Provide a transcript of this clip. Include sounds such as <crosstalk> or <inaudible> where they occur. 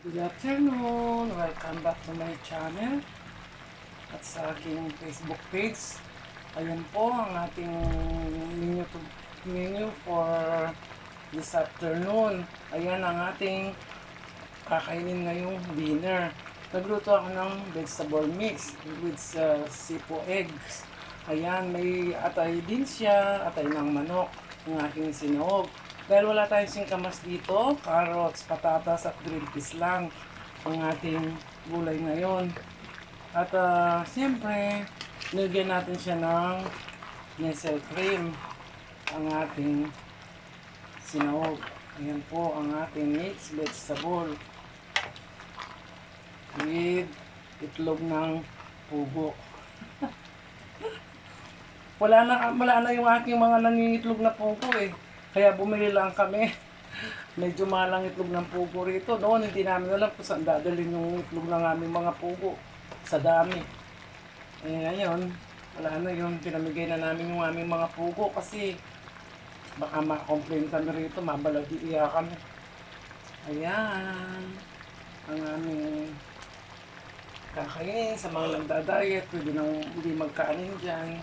Good afternoon! Welcome back to my channel at sa aking Facebook page. Ayun po ang ating menu, to, menu for this afternoon. Ayan ang ating kakainin ngayong dinner. Nagluto ako ng vegetable mix with uh, sipo eggs. Ayan, may atay din siya, atay ng manok, ng aking sinuog. Dahil wala tayong singkamas dito, carrots, patatas at green peas lang ang ating gulay ngayon. At uh, siyempre, nilagyan natin siya ng nestle cream ang ating sinahog. Ayan po ang ating mixed vegetable with itlog ng pugo. <laughs> wala na wala na yung aking mga nangingitlog na pugo eh. Kaya bumili lang kami. <laughs> Medyo malang itlog ng pugo rito. Noon hindi namin alam kung saan dadalhin yung itlog ng aming mga pugo. Sa dami. Eh ngayon, wala na yun. Pinamigay na namin yung aming mga pugo kasi baka ma-complain kami rito, mabaladiya kami. Ayan. Ang aming kakainin sa mga nagda-diet. Pwede nang hindi magkanin dyan.